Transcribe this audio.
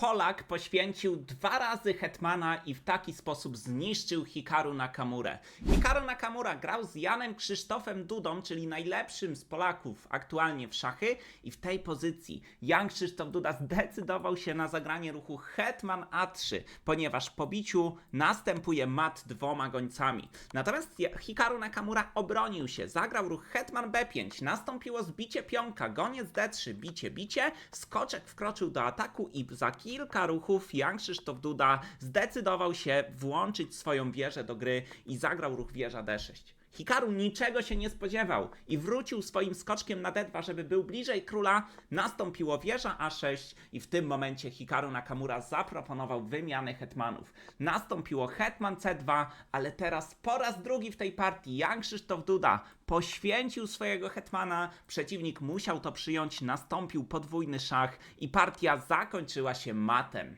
Polak poświęcił dwa razy Hetmana i w taki sposób zniszczył Hikaru Nakamurę. Hikaru Nakamura grał z Janem Krzysztofem Dudą, czyli najlepszym z Polaków aktualnie w szachy i w tej pozycji Jan Krzysztof Duda zdecydował się na zagranie ruchu Hetman A3, ponieważ po biciu następuje mat dwoma gońcami. Natomiast Hikaru Nakamura obronił się, zagrał ruch Hetman B5, nastąpiło zbicie pionka, goniec D3, bicie, bicie, skoczek wkroczył do ataku i za kilka ruchów Jan Krzysztof Duda zdecydował się włączyć swoją wieżę do gry i zagrał ruch wieża D6. Hikaru niczego się nie spodziewał i wrócił swoim skoczkiem na D2, żeby był bliżej króla. Nastąpiło wieża A6 i w tym momencie Hikaru Nakamura zaproponował wymianę hetmanów. Nastąpiło hetman C2, ale teraz po raz drugi w tej partii Jan Krzysztof Duda poświęcił swojego hetmana, przeciwnik musiał to przyjąć, nastąpił podwójny szach i partia zakończyła się matem.